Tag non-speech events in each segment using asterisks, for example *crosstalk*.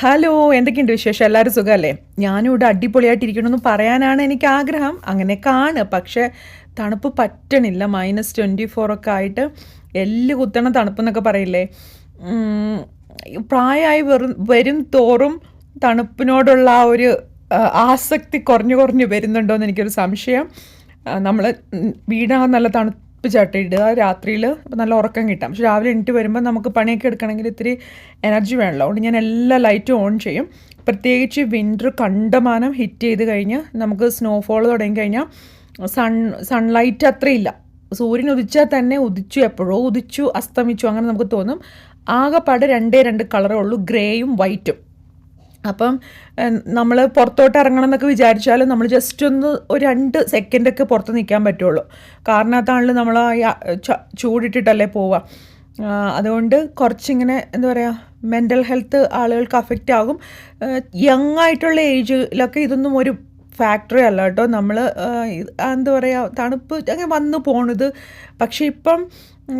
Hello എന്തൊക്കെയുണ്ട് വിശേഷം? എല്ലാവരും സുഖമല്ലേ? ഞാനും ഇവിടെ അടിപൊളിയായിട്ടിരിക്കണമെന്ന് പറയാനാണ് എനിക്ക് ആഗ്രഹം. അങ്ങനെ കാണ്. പക്ഷേ തണുപ്പ് പറ്റണില്ല. മൈനസ് ട്വന്റി ഫോറൊക്കെ ആയിട്ട് എല്ല് കുത്തണ തണുപ്പ് എന്നൊക്കെ പറയില്ലേ? പ്രായമായി വെറും വരും തോറും തണുപ്പിനോടുള്ള ആ ഒരു ആസക്തി കുറഞ്ഞു കുറഞ്ഞു വരുന്നുണ്ടോ എന്ന് എനിക്കൊരു സംശയം. നമ്മൾ വീടാകെ നല്ല തണുപ്പ് ചട്ട ഇടുക രാത്രിയിൽ നല്ല ഉറക്കം കിട്ടാം. പക്ഷെ രാവിലെ എണീറ്റ് വരുമ്പോൾ നമുക്ക് പണിയൊക്കെ എടുക്കണമെങ്കിൽ ഇത്തിരി എനർജി വേണമല്ലോ. അതുകൊണ്ട് ഞാൻ എല്ലാ ലൈറ്റും ഓൺ ചെയ്യും. പ്രത്യേകിച്ച് വിന്റർ കണ്ടമാനം ഹിറ്റ് ചെയ്ത് കഴിഞ്ഞ് നമുക്ക് സ്നോഫോൾ തുടങ്ങി കഴിഞ്ഞാൽ സൺ സൺലൈറ്റ് അത്രയില്ല. സൂര്യൻ ഉദിച്ചാൽ തന്നെ ഉദിച്ചു എപ്പോഴോ ഉദിച്ചു അസ്തമിച്ചു അങ്ങനെ നമുക്ക് തോന്നും. ആകെപ്പാട് രണ്ടേ രണ്ട് കളറേ ഉള്ളൂ. ഗ്രേയും വൈറ്റും. അപ്പം നമ്മൾ പുറത്തോട്ട് ഇറങ്ങണം എന്നൊക്കെ വിചാരിച്ചാൽ നമ്മൾ ജസ്റ്റ് ഒന്ന് ഒരു രണ്ട് സെക്കൻഡൊക്കെ പുറത്ത് നിൽക്കാൻ പറ്റുള്ളൂ. കാരണത്താണല്ലോ നമ്മൾ ചൂടിട്ടിട്ടല്ലേ പോവുക. അതുകൊണ്ട് കുറച്ചിങ്ങനെ എന്താ പറയുക മെന്റൽ ഹെൽത്ത് ആളുകൾക്ക് അഫക്റ്റ് ആകും. യങ് ആയിട്ടുള്ള ഏജിലൊക്കെ ഇതൊന്നും ഒരു ഫാക്ടറി അല്ല കേട്ടോ. നമ്മൾ എന്താ പറയുക തണുപ്പ് അങ്ങനെ വന്നു പോണത്. പക്ഷേ ഇപ്പം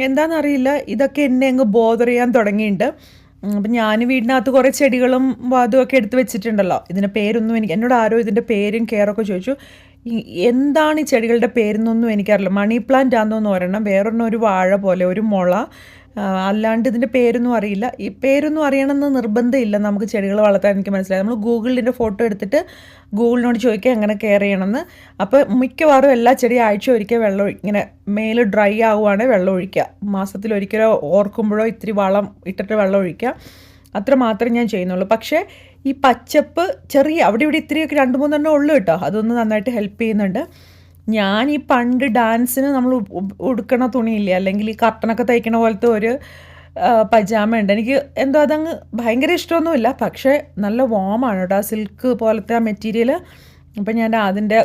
എന്താണെന്നറിയില്ല ഇതൊക്കെ എന്നെ അങ്ങ് ബോധർ ചെയ്യാൻ തുടങ്ങിയിട്ടുണ്ട് അപ്പം ഞാൻ വീടിനകത്ത് കുറേ ചെടികളും വാതും ഒക്കെ എടുത്ത് വെച്ചിട്ടുണ്ടല്ലോ. ഇതിന്റെ പേരൊന്നും എനിക്ക് എന്നോട് ആരോ ഇതിന്റെ പേരും കെയറൊക്കെ ചോദിച്ചു. എന്താണ് ഈ ചെടികളുടെ പേരെന്നൊന്നും എനിക്കറിയില്ല. മണി പ്ലാന്റ് ആണെന്നൊന്നും ഒരെണ്ണം വേറൊരെണ്ണം ഒരു വാഴ പോലെ ഒരു മുള അല്ലാണ്ട് ഇതിന്റെ പേരൊന്നും അറിയില്ല. ഈ പേരൊന്നും അറിയണമെന്ന് നിർബന്ധമില്ല. നമുക്ക് ചെടികൾ വളർത്താൻ എനിക്ക് മനസ്സിലായി. നമ്മൾ ഗൂഗിളിന്റെ ഫോട്ടോ എടുത്തിട്ട് ഗൂഗിളിനോട് ചോദിക്കുക എങ്ങനെ കെയർ ചെയ്യണമെന്ന്. അപ്പോൾ മിക്കവാറും എല്ലാ ചെടിയും ആഴ്ച ഒരിക്കൽ വെള്ളം ഇങ്ങനെ മേൽ ഡ്രൈ ആവുകയാണെങ്കിൽ വെള്ളം ഒഴിക്കുക. മാസത്തിൽ ഒരിക്കലോ ഓർക്കുമ്പോഴോ ഇത്തിരി വളം ഇട്ടിട്ട് വെള്ളം ഒഴിക്കുക. അത്ര മാത്രമേ ഞാൻ ചെയ്യുന്നുള്ളൂ. പക്ഷേ ഈ പച്ചപ്പ് ചെറിയ അവിടെ ഇവിടെ ഇത്തിരിയൊക്കെ രണ്ട് മൂന്നെണ്ണം ഉള്ളു കേട്ടോ. അതൊന്ന് നന്നായിട്ട് ഹെൽപ്പ് ചെയ്യുന്നുണ്ട്. ഞാൻ ഈ പണ്ട് ഡാൻസിന് നമ്മൾ ഉടുക്കണ തുണിയില്ലേ? അല്ലെങ്കിൽ ഈ കർട്ടനൊക്കെ തയ്ക്കണ പോലത്തെ ഒരു പജാമ ഉണ്ട്. എനിക്ക് എന്തോ അതങ്ങ് ഭയങ്കര ഇഷ്ടമൊന്നുമില്ല. പക്ഷേ നല്ല വാമാണ് കേട്ടോ ആ സിൽക്ക് പോലത്തെ ആ മെറ്റീരിയൽ അപ്പം ഞാൻ അതിന്റെ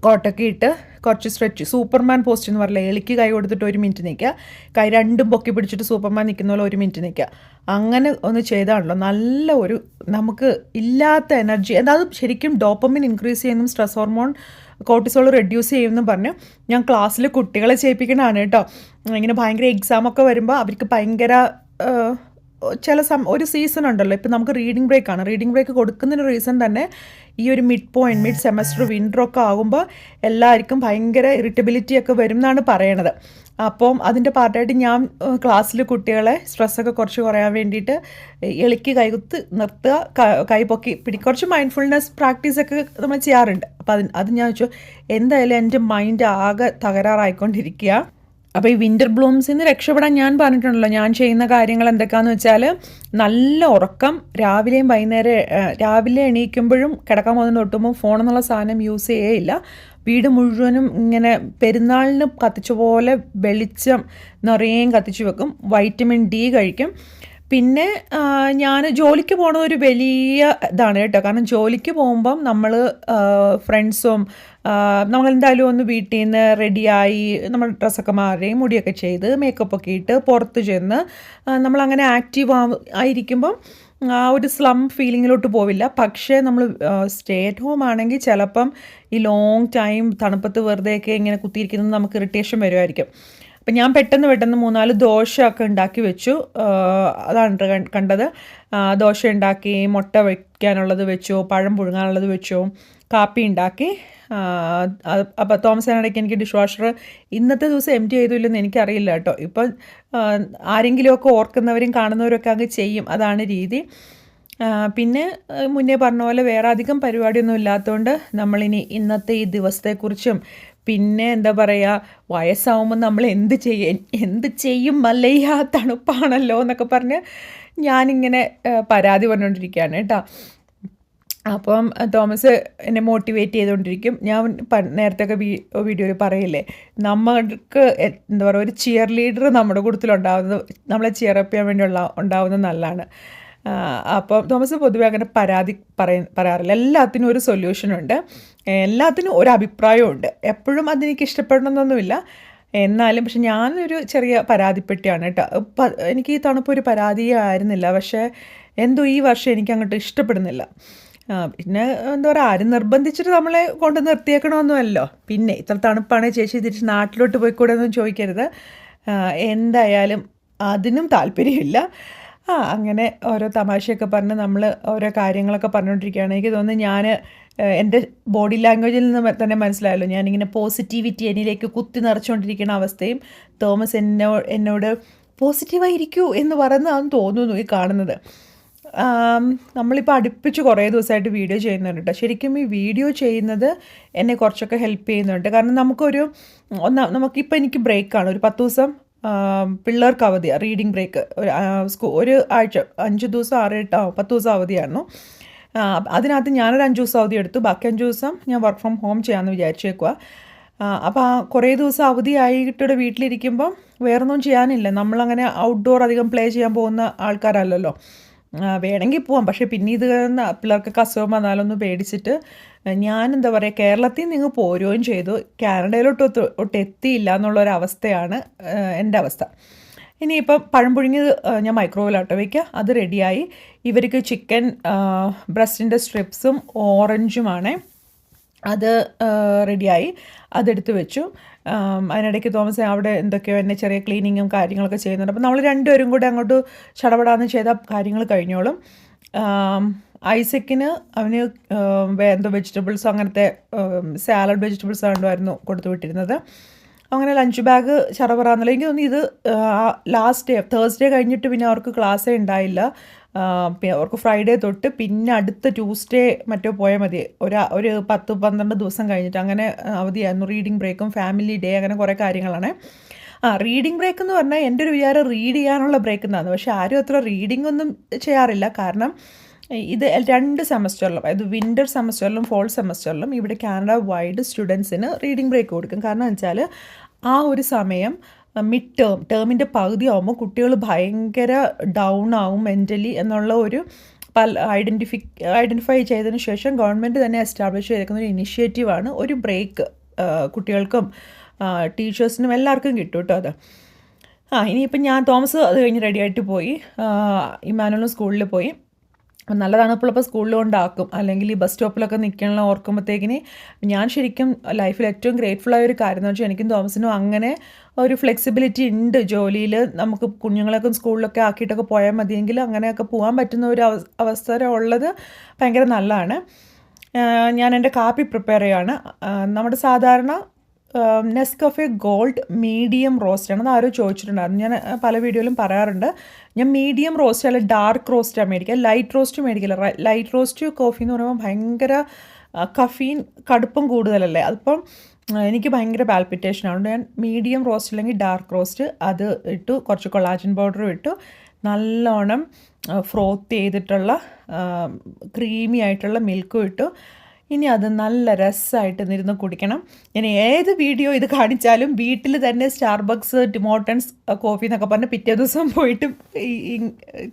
കോട്ടൊക്കെ ഇട്ട് കുറച്ച് സ്ട്രെച്ച് സൂപ്പർമാൻ പോസ്റ്റ് എന്ന് പറയില്ല എളിക്ക് കൈ കൊടുത്തിട്ട് ഒരു മിനിറ്റ് നിൽക്കുക. കൈ രണ്ടും പൊക്കി പിടിച്ചിട്ട് സൂപ്പർമാൻ നിൽക്കുന്ന പോലെ ഒരു മിനിറ്റ് നിൽക്കുക. അങ്ങനെ ഒന്ന് ചെയ്താണല്ലോ. നല്ല ഒരു നമുക്ക് ഇല്ലാത്ത എനർജി അതായത് ശരിക്കും ഡോപ്പമിൻ ഇൻക്രീസ് ചെയ്യുന്നതും സ്ട്രെസ് ഹോർമോൺ കോർട്ടിസോൾ റെഡ്യൂസ് ചെയ്യുമെന്നും പറഞ്ഞു. ഞാൻ ക്ലാസ്സിൽ കുട്ടികളെ ചെയ്യിപ്പിക്കണതാണ് കേട്ടോ. ഇങ്ങനെ ഭയങ്കര എക്സാമൊക്കെ വരുമ്പോൾ അവർക്ക് ഭയങ്കര ചില സം ഒരു സീസൺ ഉണ്ടല്ലോ. ഇപ്പം നമുക്ക് റീഡിംഗ് ബ്രേക്ക് ആണ്. റീഡിംഗ് ബ്രേക്ക് കൊടുക്കുന്നതിന് റീസൺ തന്നെ ഈ ഒരു mid point mid semester winter ഒക്കെ ആകുമ്പോൾ എല്ലാവർക്കും ഭയങ്കര ഇറിറ്റബിലിറ്റി ഒക്കെ വരും എന്നാണ് പറയണത്. അപ്പം അതിന്റെ പാർട്ടായിട്ട് ഞാൻ ക്ലാസ്സിൽ കുട്ടികളെ സ്ട്രെസ്സൊക്കെ കുറച്ച് കുറയാൻ വേണ്ടിയിട്ട് എളിക്ക് കൈകുത്ത് നിർത്തുക കൈ പൊക്കി പിടി കുറച്ച് മൈൻഡ്ഫുൾനെസ് പ്രാക്ടീസൊക്കെ നമ്മൾ ചെയ്യാറുണ്ട്. അപ്പം അത് അത് ഞാൻ വെച്ചു എന്തായാലും എന്റെ മൈൻഡ് ആകെ തകരാറായിക്കൊണ്ടിരിക്കുക. അപ്പോൾ ഈ വിന്റർ ബ്ലൂംസിൽ നിന്ന് രക്ഷപ്പെടാൻ ഞാൻ പറഞ്ഞിട്ടുണ്ടല്ലോ. ഞാൻ ചെയ്യുന്ന കാര്യങ്ങൾ എന്തൊക്കെയാണെന്ന് വെച്ചാൽ നല്ല ഉറക്കം രാവിലെയും വൈകുന്നേരം രാവിലെ എണീക്കുമ്പോഴും കിടക്കാൻ പോകുന്ന തൊട്ടുമ്പോൾ ഫോൺ എന്നുള്ള സാധനം യൂസ് ചെയ്യേയില്ല. വീട് മുഴുവനും ഇങ്ങനെ പെരുന്നാളിന് കത്തിച്ച പോലെ വെളിച്ചം നിറയേം കത്തിച്ചു വെക്കും. വൈറ്റമിൻ ഡി കഴിക്കും. പിന്നെ ഞാൻ ജോലിക്ക് പോണത് ഒരു വലിയ ഇതാണ് കേട്ടോ. കാരണം ജോലിക്ക് പോകുമ്പം നമ്മൾ ഫ്രണ്ട്സും നമ്മൾ എന്തായാലും ഒന്ന് വീട്ടിൽ നിന്ന് റെഡിയായി നമ്മൾ ഡ്രസ്സൊക്കെ മാറി മുടിയൊക്കെ ചെയ്ത് മേക്കപ്പ് ഒക്കെ ഇട്ട് പുറത്ത് ചെന്ന് നമ്മളങ്ങനെ ആക്റ്റീവ് ആയിരിക്കുമ്പം ആ ഒരു സ്ലം ഫീലിങ്ങിലോട്ട് പോവില്ല. പക്ഷേ നമ്മൾ സ്റ്റേ അറ്റ് ഹോം ആണെങ്കിൽ ചിലപ്പം ഈ ലോങ് ടൈം തണുപ്പത്ത് വെറുതെയൊക്കെ ഇങ്ങനെ കുത്തിയിരിക്കുന്നത് നമുക്ക് ഇറിറ്റേഷൻ വരുമായിരിക്കും. അപ്പം ഞാൻ പെട്ടെന്ന് പെട്ടെന്ന് മൂന്നാൽ ദോശയൊക്കെ ഉണ്ടാക്കി വെച്ചു. അതാണ് കണ്ടത്. ദോശ ഉണ്ടാക്കി മുട്ട വയ്ക്കാനുള്ളത് വെച്ചു പഴം പുഴുങ്ങാനുള്ളത് വെച്ചു കാപ്പി ഉണ്ടാക്കി. അപ്പോൾ തോമസേനടയ്ക്ക് എനിക്ക് ഡിഷ് വാഷർ ഇന്നത്തെ ദിവസം എം ടി ചെയ്തില്ലെന്ന് എനിക്കറിയില്ല കേട്ടോ. ഇപ്പം ആരെങ്കിലുമൊക്കെ ഓർക്കുന്നവരും കാണുന്നവരൊക്കെ അങ്ങ് ചെയ്യും. അതാണ് രീതി. പിന്നെ മുന്നേ പറഞ്ഞ പോലെ വേറെ അധികം പരിപാടിയൊന്നും ഇല്ലാത്തതുകൊണ്ട് നമ്മളിനി ഇന്നത്തെ ഈ ദിവസത്തെക്കുറിച്ചും പിന്നെ എന്താ പറയുക വയസ്സാവുമ്പോൾ നമ്മൾ എന്ത് ചെയ്യും എന്ത് ചെയ്യും മല്ലയ്യ തണുപ്പാണല്ലോ എന്നൊക്കെ പറഞ്ഞ് ഞാനിങ്ങനെ പരാതി പറഞ്ഞുകൊണ്ടിരിക്കുകയാണ് കേട്ടോ. അപ്പം തോമസ് എന്നെ മോട്ടിവേറ്റ് ചെയ്തുകൊണ്ടിരിക്കും ഞാൻ നേരത്തെ ഒക്കെ വീഡിയോയിൽ പറയില്ലേ നമ്മൾക്ക് എന്താ പറയുക ഒരു ചിയർ ലീഡർ നമ്മുടെ കൂട്ടത്തിലുണ്ടാവുന്നത് നമ്മളെ ചിയറപ്പ് ചെയ്യാൻ വേണ്ടി ഉണ്ടാവുന്നത് നല്ലതാണ്. ആ, അപ്പം തോമസ് പൊതുവെ അങ്ങനെ പരാതി പറയ പറയാറില്ല. എല്ലാത്തിനും ഒരു സൊല്യൂഷനുണ്ട് എല്ലാത്തിനും ഒരു അഭിപ്രായമുണ്ട് എപ്പോഴും അതെനിക്ക് ഇഷ്ടപ്പെടണമെന്നൊന്നുമില്ല. എന്നാലും പക്ഷെ ഞാനൊരു ചെറിയ പരാതിപ്പെട്ടിയാണ് കേട്ടോ. എനിക്ക് ഈ തണുപ്പ് ഒരു പരാതിയേ ആയിരുന്നില്ല പക്ഷേ എന്തോ ഈ വർഷം എനിക്ക് അങ്ങോട്ട് ഇഷ്ടപ്പെടുന്നില്ല. പിന്നെ എന്താ പറയുക ആരും നിർബന്ധിച്ചിട്ട് നമ്മളെ കൊണ്ട് നിർത്തിയേക്കണമെന്നുമല്ലോ പിന്നെ ഇത്ര തണുപ്പാണ് ചേച്ചി തിരിച്ച് നാട്ടിലോട്ട് പോയിക്കൂടെ എന്നും ചോദിക്കരുത് എന്തായാലും അതിനും താല്പര്യമില്ല. ആ അങ്ങനെ ഓരോ തമാശയൊക്കെ പറഞ്ഞ് നമ്മൾ ഓരോ കാര്യങ്ങളൊക്കെ പറഞ്ഞുകൊണ്ടിരിക്കുകയാണ് എനിക്ക് തോന്നുന്നു ഞാൻ എന്റെ ബോഡി ലാംഗ്വേജിൽ നിന്ന് തന്നെ മനസ്സിലായല്ലോ. ഞാനിങ്ങനെ പോസിറ്റിവിറ്റി എന്നിലേക്ക് കുത്തി നിറച്ചുകൊണ്ടിരിക്കുന്ന അവസ്ഥയും തോമസ് എന്നോ എന്നോട് പോസിറ്റീവായി ഇരിക്കൂ എന്ന് പറയുന്നതാണെന്ന് തോന്നുന്നു ഈ കാണുന്നത്. നമ്മളിപ്പോൾ അടുപ്പിച്ച് കുറേ ദിവസമായിട്ട് വീഡിയോ ചെയ്യുന്നുണ്ട് കേട്ടോ ശരിക്കും ഈ വീഡിയോ ചെയ്യുന്നത് എന്നെ കുറച്ചൊക്കെ ഹെൽപ്പ് ചെയ്യുന്നുണ്ട്. കാരണം നമുക്കൊരു ഒന്നാം നമുക്കിപ്പോൾ എനിക്ക് ബ്രേക്കാണ്. ഒരു പത്ത് ദിവസം പിള്ളേർക്ക് അവധിയാണ് റീഡിങ് ബ്രേക്ക് ഒരു സ്കൂ ഒരു ആഴ്ച അഞ്ച് ദിവസം ആറ് എട്ട് പത്ത് ദിവസം അവധിയായിരുന്നു. അതിനകത്ത് ഞാനൊരു അഞ്ച് ദിവസം അവധി എടുത്തു. ബാക്കി അഞ്ച് ദിവസം ഞാൻ വർക്ക് ഫ്രം ഹോം ചെയ്യാമെന്ന് വിചാരിച്ചേക്കുക അപ്പോൾ ആ കുറേ ദിവസം അവധിയായിട്ടിവിടെ വീട്ടിലിരിക്കുമ്പം വേറൊന്നും ചെയ്യാനില്ല. നമ്മളങ്ങനെ ഔട്ട്ഡോർ അധികം പ്ലേ ചെയ്യാൻ പോകുന്ന ആൾക്കാരല്ലല്ലോ. വേണമെങ്കിൽ പോവാം. പക്ഷേ പിന്നെ ഇത് പിള്ളേർക്കൊക്കെ അസുഖം വന്നാലൊന്ന് പേടിച്ചിട്ട് ഞാൻ എന്താ പറയുക കേരളത്തിൽ നിന്ന് പോരുകയും ചെയ്തു. കാനഡയിലോട്ട് ഒട്ട് എത്തിയില്ല എന്നുള്ളൊരവസ്ഥയാണ് എന്റെ അവസ്ഥ. ഇനിയിപ്പം പഴംപുഴുങ്ങി ഞാൻ മൈക്രോവേവിലാട്ടോ വയ്ക്കുക. അത് റെഡിയായി. ഇവർക്ക് ചിക്കൻ ബ്രസ്റ്റിന്റെ സ്ട്രിപ്സും ഓറഞ്ചുമാണേ. അത് റെഡിയായി അതെടുത്ത് വെച്ചു. അതിനിടയ്ക്ക് തോമസ് അവിടെ എന്തൊക്കെയോ എന്നെ ചെറിയ ക്ലീനിങ്ങും കാര്യങ്ങളൊക്കെ ചെയ്യുന്നുണ്ട്. അപ്പോൾ നമ്മൾ രണ്ടുപേരും കൂടെ അങ്ങോട്ട് ചടപടാന്ന് ചെയ്ത കാര്യങ്ങൾ കഴിഞ്ഞോളും. ഐസക്കിന് അവന് എന്തോ വെജിറ്റബിൾസ് അങ്ങനത്തെ സാലഡ് വെജിറ്റബിൾസ് ആയിരുന്നു കൊടുത്തു വിട്ടിരുന്നത്. അങ്ങനെ ലഞ്ച് ബാഗ് ചറപറാന്നല്ല എനിക്ക് തോന്നി ഇത് ലാസ്റ്റ് ഡേ തേഴ്സ്ഡേ കഴിഞ്ഞിട്ട് പിന്നെ അവർക്ക് ക്ലാസ്സേ ഉണ്ടായില്ല. അവർക്ക് ഫ്രൈഡേ തൊട്ട് പിന്നെ അടുത്ത ട്യൂസ്ഡേ മറ്റോ പോയാൽ മതി. ഒരു ഒരു പത്ത് പന്ത്രണ്ട് ദിവസം കഴിഞ്ഞിട്ട്. അങ്ങനെ അവധിയായിരുന്നു. റീഡിംഗ് ബ്രേക്കും ഫാമിലി ഡേ അങ്ങനെ കുറേ കാര്യങ്ങളാണ്. ആ റീഡിംഗ് ബ്രേക്ക് എന്ന് പറഞ്ഞാൽ എന്റെ ഒരു വിചാരം റീഡ് ചെയ്യാനുള്ള ബ്രേക്ക് എന്നാണ്. പക്ഷേ ആരും അത്ര റീഡിംഗ് ഒന്നും ചെയ്യാറില്ല. കാരണം ഇത് രണ്ട് സെമസ്റ്ററിലും അതായത് വിന്റർ സെമസ്റ്ററിലും ഫോൾ സെമസ്റ്ററിലും ഇവിടെ കാനഡ വൈഡ് സ്റ്റുഡൻസിന് റീഡിംഗ് ബ്രേക്ക് കൊടുക്കും. കാരണം വെച്ചാൽ ആ ഒരു സമയം മിഡ് ടേം ടേമിന്റെ പകുതി ആകുമ്പോൾ കുട്ടികൾ ഭയങ്കര ഡൗൺ ആവും മെന്റലി എന്നുള്ള ഒരു പല ഐഡന്റിഫി ഐഡന്റിഫൈ ചെയ്തതിന് ശേഷം ഗവൺമെന്റ് തന്നെ എസ്റ്റാബ്ലിഷ് ചെയ്തേക്കുന്ന ഒരു ഇനിഷ്യേറ്റീവാണ് ഒരു ബ്രേക്ക് കുട്ടികൾക്കും ടീച്ചേഴ്സിനും എല്ലാവർക്കും കിട്ടും കേട്ടോ അത്. ആ ഇനിയിപ്പം ഞാൻ തോമസ് അത് കഴിഞ്ഞ് റെഡി ആയിട്ട് പോയി. ഇമാനുവലും സ്കൂളിൽ പോയി. അപ്പം നല്ല തണുപ്പുള്ളപ്പോൾ സ്കൂളിൽ കൊണ്ടാക്കും. അല്ലെങ്കിൽ ഈ ബസ് സ്റ്റോപ്പിലൊക്കെ നിൽക്കണമെന്ന് ഓർക്കുമ്പോഴത്തേക്കിന് ഞാൻ ശരിക്കും ലൈഫിൽ ഏറ്റവും ഗ്രേറ്റ്ഫുൾ ആയ ഒരു കാര്യം എന്ന് വെച്ചാൽ എനിക്കും തോമസിനും അങ്ങനെ ഒരു ഫ്ലെക്സിബിലിറ്റി ഉണ്ട്. ജോലിയിൽ നമുക്ക് കുഞ്ഞുങ്ങളൊക്കെ സ്കൂളിലൊക്കെ ആക്കിയിട്ടൊക്കെ പോയാൽ മതിയെങ്കിൽ അങ്ങനെയൊക്കെ പോകാൻ പറ്റുന്ന ഒരു അവ- അവസരം ഉള്ളത് ഭയങ്കര നല്ലതാണ്. ഞാൻ എന്റെ കാപ്പി പ്രിപ്പയർ ചെയ്യാണ് നമ്മുടെ സാധാരണ നെസ്കഫെ ഗോൾഡ് മീഡിയം റോസ്റ്റ് ആണ്. അത് ആരോ ചോദിച്ചിട്ടുണ്ടായിരുന്നു. ഞാൻ പല വീഡിയോയിലും പറയാറുണ്ട്. ഞാൻ മീഡിയം റോസ്റ്റ് അല്ല ഡാർക്ക് റോസ്റ്റാണ് മേടിക്കുക ലൈറ്റ് റോസ്റ്റ് മേടിക്കില്ല ലൈറ്റ് റോസ്റ്റ് കോഫി എന്ന് പറയുമ്പോൾ ഭയങ്കര കഫീൻ കടുപ്പം കൂടുതലല്ലേ? അതിപ്പം എനിക്ക് ഭയങ്കര പാൽപിറ്റേഷൻ ആണ്. ഞാൻ മീഡിയം റോസ്റ്റ് അല്ലെങ്കിൽ ഡാർക്ക് റോസ്റ്റ് അത് ഇട്ടു കുറച്ച് കൊളാജൻ പൗഡറും ഇട്ടു. നല്ലോണം ഫ്രോത്ത് ചെയ്തിട്ടുള്ള ക്രീമി ആയിട്ടുള്ള മിൽക്കും ഇട്ടു. ഇനി അത് നല്ല രസമായിട്ട് നിരുന്ന് കുടിക്കണം. ഇനി ഏത് വീഡിയോ ഇത് കാണിച്ചാലും വീട്ടിൽ തന്നെ സ്റ്റാർബക്സ് ടിമോട്ടൻസ് കോഫി എന്നൊക്കെ പറഞ്ഞ് പിറ്റേ ദിവസം പോയിട്ട്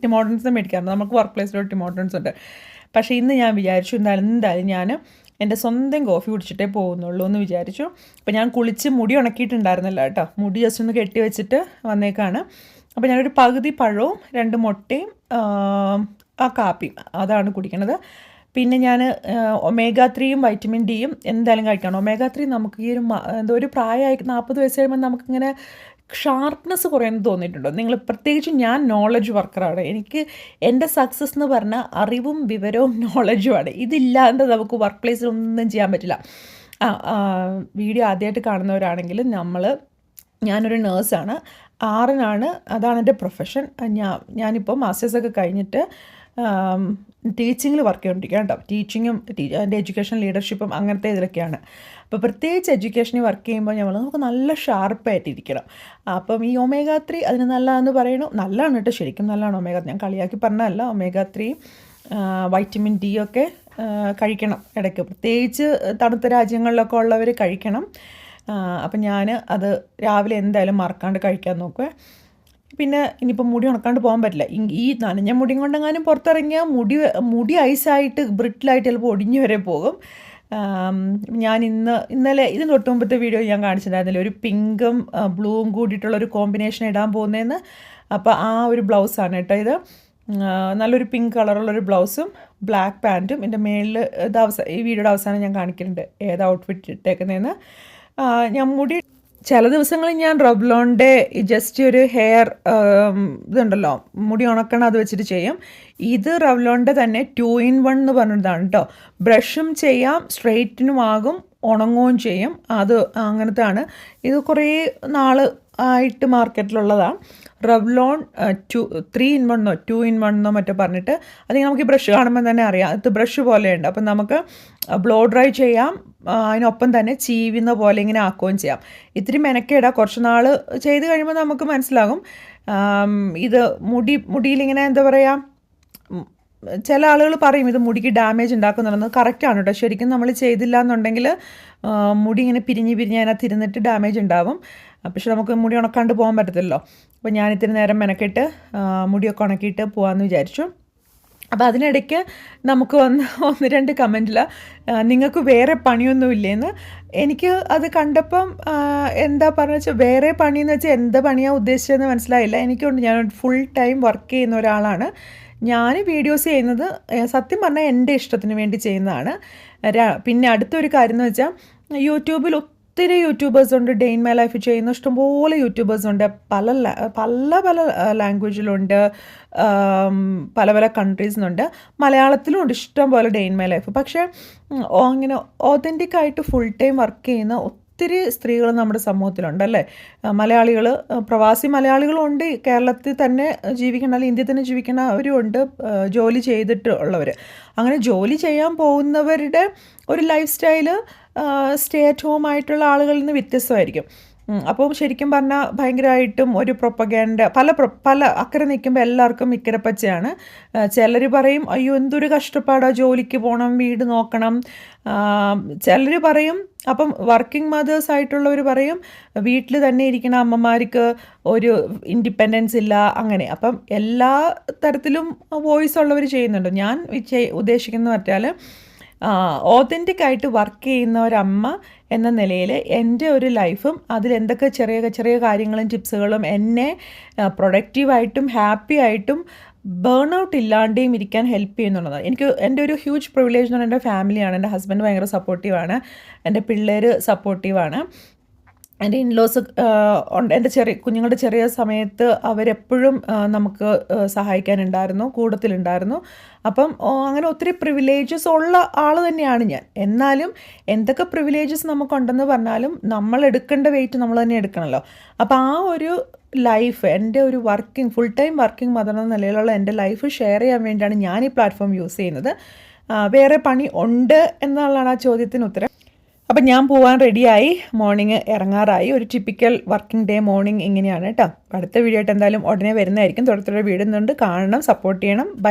ടിമോട്ടൻസ് മേടിക്കാറുണ്ട് നമുക്ക് വർക്ക് പ്ലേസിലോട്ട് ടിമോട്ടൻസ് ഉണ്ട്. പക്ഷേ ഇന്ന് ഞാൻ വിചാരിച്ചു എന്തായാലും എന്തായാലും ഞാൻ എന്റെ സ്വന്തം കോഫി കുടിച്ചിട്ടേ പോകുന്നുള്ളൂ എന്ന് വിചാരിച്ചു. അപ്പോൾ ഞാൻ കുളിച്ച് മുടി ഉണക്കിയിട്ടുണ്ടായിരുന്നില്ല കേട്ടോ. മുടി ജസ്റ്റ് ഒന്ന് കെട്ടി വെച്ചിട്ട് വന്നേക്കാണ്. അപ്പോൾ ഞാനൊരു പകുതി പഴവും രണ്ട് മുട്ടയും ആ കാപ്പിയും അതാണ് കുടിക്കണത്. പിന്നെ ഞാൻ ഒമേഗ ത്രീയും വൈറ്റമിൻ ഡിയും എന്തായാലും കഴിക്കണം. ഒമേഗ ത്രീ നമുക്ക് ഈ ഒരു എന്തോ ഒരു പ്രായമായി നാൽപ്പത് വയസ്സ് കഴിയുമ്പോൾ നമുക്കിങ്ങനെ ഷാർപ്നെസ് കുറയുമെന്ന് തോന്നിയിട്ടുണ്ടോ? നിങ്ങൾ പ്രത്യേകിച്ച് ഞാൻ നോളജ് വർക്കറാണ് എനിക്ക് എന്റെ സക്സസ് എന്ന് പറഞ്ഞാൽ അറിവും വിവരവും നോളജുമാണ് ഇതില്ലാണ്ട് നമുക്ക് വർക്ക് പ്ലേസിൽ ഒന്നും ചെയ്യാൻ പറ്റില്ല. വീഡിയോ ആദ്യമായിട്ട് കാണുന്നവരാണെങ്കിൽ നമ്മൾ ഞാനൊരു നേഴ്സാണ് ആറിനാണ് അതാണ് എന്റെ പ്രൊഫഷൻ ഞാൻ ഞാനിപ്പോൾ മാസ്റ്റേഴ്സൊക്കെ കഴിഞ്ഞിട്ട് ടീച്ചിങ്ങിൽ വർക്ക് ചെയ്തുകൊണ്ടിരിക്കുക കേട്ടോ ടീച്ചിങ്ങും അതിന്റെ എഡ്യൂക്കേഷൻ ലീഡർഷിപ്പും അങ്ങനത്തെ ഇതിലൊക്കെയാണ്. അപ്പോൾ പ്രത്യേകിച്ച് എഡ്യൂക്കേഷനിൽ വർക്ക് ചെയ്യുമ്പോൾ നമ്മൾ നമുക്ക് നല്ല ഷാർപ്പായിട്ടിരിക്കണം അപ്പം ഈ ഒമേഗ അതിന് നല്ലതെന്ന് പറയണു നല്ലതാണ് കേട്ടോ ശരിക്കും നല്ലതാണ് ഒമേഗ ഞാൻ കളിയാക്കി പറഞ്ഞതല്ല ഒമേഗ ത്രീ വൈറ്റമിൻ ഡി ഒക്കെ കഴിക്കണം ഇടയ്ക്ക്. പ്രത്യേകിച്ച് തണുത്ത രാജ്യങ്ങളിലൊക്കെ ഉള്ളവർ കഴിക്കണം. അപ്പം ഞാൻ അത് രാവിലെ എന്തായാലും മറക്കാണ്ട് കഴിക്കാൻ നോക്കുവേ. പിന്നെ ഇനിയിപ്പോൾ മുടി ഉണക്കാണ്ട് പോകാൻ പറ്റില്ല. ഈ- നനഞ്ഞ മുടിയും കൊണ്ടെങ്ങാനും പുറത്തിറങ്ങിയാൽ മുടി മുടി ഐസായിട്ട് ബ്രിട്ടിലായിട്ട് ചിലപ്പോൾ ഒടിഞ്ഞു വരെ പോകും. ഞാൻ ഇന്ന് ഇന്നലെ ഇതിന് തൊട്ട് മുമ്പത്തെ വീഡിയോ ഞാൻ കാണിച്ചിട്ടുണ്ടായിരുന്നില്ല? ഒരു പിങ്കും ബ്ലൂവും കൂടിയിട്ടുള്ള ഒരു കോമ്പിനേഷൻ ഇടാൻ പോകുന്നതെന്ന് അപ്പോൾ ആ ഒരു ബ്ലൗസാണ് കേട്ടോ ഇത്. നല്ലൊരു പിങ്ക് കളറുള്ളൊരു ബ്ലൗസും ബ്ലാക്ക് പാന്റും എന്റെ മേളിൽ ഇത് അവസാനം ഈ വീഡിയോയുടെ അവസാനം ഞാൻ കാണിക്കുന്നുണ്ട്. ഏത് ഔട്ട്ഫിറ്റ് ഇട്ടേക്കുന്നതെന്ന് ഞാൻ മുടി ചില ദിവസങ്ങളിൽ ഞാൻ റബ്ലോണിന്റെ ജസ്റ്റ് ഒരു ഹെയർ ഇതുണ്ടല്ലോ മുടി ഉണക്കണം അത് വെച്ചിട്ട് ചെയ്യും. ഇത് റവ്ലോണിന്റെ തന്നെ ടു ഇൻ വൺ എന്ന് പറഞ്ഞതാണ് കേട്ടോ ബ്രഷും ചെയ്യാം സ്ട്രെയിറ്റിനും ആകും ഉണങ്ങുകയും ചെയ്യും. അത് അങ്ങനത്തെ ആണ് ഇത് കുറേ നാൾ ആയിട്ട് മാർക്കറ്റിലുള്ളതാണ് റവ്ലോൺ ടു ത്രീ ഇൻ വണ്ണോ ടു ഇൻ വണ്ണോ മറ്റോ പറഞ്ഞിട്ട് അത് നമുക്ക് ഈ ബ്രഷ് കാണുമ്പോൾ തന്നെ അറിയാം. അത് ബ്രഷ് പോലെയുണ്ട്. അപ്പം നമുക്ക് ബ്ലോ ഡ്രൈ ചെയ്യാം. അതിനൊപ്പം തന്നെ ചീവുന്ന പോലെ ഇങ്ങനെ ആക്കുകയും ചെയ്യാം. ഇത്തിരി മെനക്കേടാ. കുറച്ച് നാൾ ചെയ്ത് കഴിയുമ്പോൾ നമുക്ക് മനസ്സിലാകും. ഇത് മുടി മുടിയിലിങ്ങനെ എന്താ പറയുക ചില ആളുകൾ പറയും ഇത് മുടിക്ക് ഡാമേജ് ഉണ്ടാക്കുന്നുണ്ടെന്ന്. കറക്റ്റാണ് കേട്ടോ ശരിക്കും നമ്മൾ ചെയ്തില്ല എന്നുണ്ടെങ്കിൽ മുടി ഇങ്ങനെ പിരിഞ്ഞ് പിരിഞ്ഞ് അതിനകത്ത് ഇരുന്നിട്ട് ഡാമേജ് ഉണ്ടാവും. പക്ഷെ നമുക്ക് മുടി ഉണക്കാണ്ട് പോകാൻ പറ്റത്തില്ലല്ലോ. അപ്പോൾ ഞാൻ ഇത്തിരി നേരം മെനക്കെട്ട് മുടിയൊക്കെ ഉണക്കിയിട്ട് പോകാമെന്ന് വിചാരിച്ചു. അപ്പോൾ അതിനിടയ്ക്ക് നമുക്ക് വന്ന് *laughs* ഒന്ന് രണ്ട് കമന്റിൽ നിങ്ങൾക്ക് വേറെ പണിയൊന്നുമില്ലേന്ന് എനിക്ക് അത് കണ്ടപ്പം എന്താ പറഞ്ഞു വെച്ചാൽ വേറെ പണിയെന്ന് വെച്ചാൽ എന്താ പണിയാണ് ഉദ്ദേശിച്ചതെന്ന് മനസ്സിലായില്ല. എനിക്കുണ്ട് ഞാൻ ഫുൾ ടൈം വർക്ക് ചെയ്യുന്ന ഒരാളാണ്. ഞാൻ വീഡിയോസ് ചെയ്യുന്നത് സത്യം പറഞ്ഞാൽ എന്റെ ഇഷ്ടത്തിന് വേണ്ടി ചെയ്യുന്നതാണ്. പിന്നെ അടുത്തൊരു കാര്യം എന്ന് വെച്ചാൽ യൂട്യൂബിൽ ഒത്തിരി യൂട്യൂബേഴ്സ് ഉണ്ട്. ഡെയിൻ മൈ ലൈഫ് ചെയ്യുന്ന ഇഷ്ടംപോലെ യൂട്യൂബേഴ്സ് ഉണ്ട്. പല പല പല ലാംഗ്വേജിലുണ്ട് പല പല കൺട്രീസിനുണ്ട് മലയാളത്തിലും ഉണ്ട്. ഇഷ്ടം പോലെ ഡെയിൻ മൈ ലൈഫ് പക്ഷേ അങ്ങനെ ഓതന്റിക് ആയിട്ട് ഫുൾ ടൈം വർക്ക് ചെയ്യുന്ന ഒത്തിരി സ്ത്രീകൾ നമ്മുടെ സമൂഹത്തിലുണ്ട് അല്ലേ? മലയാളികൾ പ്രവാസി മലയാളികളുണ്ട് കേരളത്തിൽ തന്നെ ജീവിക്കണ അല്ലെങ്കിൽ ഇന്ത്യയിൽ തന്നെ ജീവിക്കണവരുമുണ്ട് ജോലി ചെയ്തിട്ട് ഉള്ളവർ അങ്ങനെ ജോലി ചെയ്യാൻ പോകുന്നവരുടെ ഒരു lifestyle stay at home ആയിട്ടുള്ള ആളുകളിൽ നിന്ന് വ്യത്യസ്തമായിരിക്കും. അപ്പം ശരിക്കും പറഞ്ഞാൽ ഭയങ്കരമായിട്ടും ഒരു പ്രൊപ്പഗേണ്ട പല പല അക്കരെ നിൽക്കുമ്പോൾ എല്ലാവർക്കും ഇക്കരപ്പച്ചയാണ്. ചിലർ പറയും അയ്യോ എന്തൊരു കഷ്ടപ്പാടാ ജോലിക്ക് പോകണം വീട് നോക്കണം. ചിലർ പറയും അപ്പം വർക്കിംഗ് മദേഴ്സ് ആയിട്ടുള്ളവർ പറയും വീട്ടിൽ തന്നെ ഇരിക്കുന്ന അമ്മമാർക്ക് ഒരു ഇൻഡിപെൻഡൻസ് ഇല്ല അങ്ങനെ. അപ്പം എല്ലാ തരത്തിലും വോയിസ് ഉള്ളവർ ചെയ്യുന്നുണ്ട്. ഞാൻ ഉദ്ദേശിക്കുന്നത് പറഞ്ഞാൽ ഓതന്റിക് ആയിട്ട് വർക്ക് ചെയ്യുന്ന ഒരമ്മ എന്ന നിലയിൽ എന്റെ ഒരു ലൈഫും അതിൽ എന്തൊക്കെ ചെറിയ ചെറിയ കാര്യങ്ങളും ടിപ്സുകളും എന്നെ പ്രൊഡക്റ്റീവായിട്ടും ഹാപ്പി ആയിട്ടും ബേൺ ഔട്ട് ഇല്ലാണ്ടേയും ഇരിക്കാൻ ഹെൽപ്പ് ചെയ്യുന്നുള്ളത്. എനിക്ക് എന്റെ ഒരു ഹ്യൂജ് പ്രിവിലേജ് എന്ന് പറഞ്ഞാൽ എന്റെ ഫാമിലിയാണ് എന്റെ ഹസ്ബൻഡ് ഭയങ്കര സപ്പോർട്ടീവാണ് എന്റെ പിള്ളേർ സപ്പോർട്ടീവാണ് എന്റെ ഇൻലോസ് ഉണ്ട് എന്റെ ചെറിയ കുഞ്ഞുങ്ങളുടെ ചെറിയ സമയത്ത് അവരെപ്പോഴും നമുക്ക് സഹായിക്കാനുണ്ടായിരുന്നു കൂട്ടത്തിലുണ്ടായിരുന്നു അപ്പം അങ്ങനെ ഒത്തിരി പ്രിവിലേജസ് ഉള്ള ആൾ തന്നെയാണ് ഞാൻ. എന്നാലും എന്തൊക്കെ പ്രിവിലേജസ് നമുക്കുണ്ടെന്ന് പറഞ്ഞാലും നമ്മൾ എടുക്കേണ്ട വെയിറ്റ് നമ്മൾ തന്നെ എടുക്കണമല്ലോ അപ്പോൾ ആ ഒരു ലൈഫ് എന്റെ ഒരു working full time working mother എന്ന നിലയിലുള്ള എന്റെ ലൈഫ് ഷെയർ ചെയ്യാൻ വേണ്ടിയാണ് ഞാൻ ഈ പ്ലാറ്റ്ഫോം യൂസ് ചെയ്യുന്നത്. വേറെ പണി ഉണ്ട് എന്നുള്ളതാണ് ആ ചോദ്യത്തിന് ഉത്തരം. അപ്പം ഞാൻ പോകാൻ റെഡിയായി. മോർണിംഗ് ഇറങ്ങാറായി. ഒരു ടിപ്പിക്കൽ വർക്കിംഗ് ഡേ മോർണിംഗ് ഇങ്ങനെയാണ് കേട്ടോ അടുത്ത വീഡിയോ ആയിട്ട് എന്തായാലും ഉടനെ വരുന്നതായിരിക്കും. തുടർത്തുള്ള വീടുന്നുണ്ട് കാണണം സപ്പോർട്ട് ചെയ്യണം. ബൈ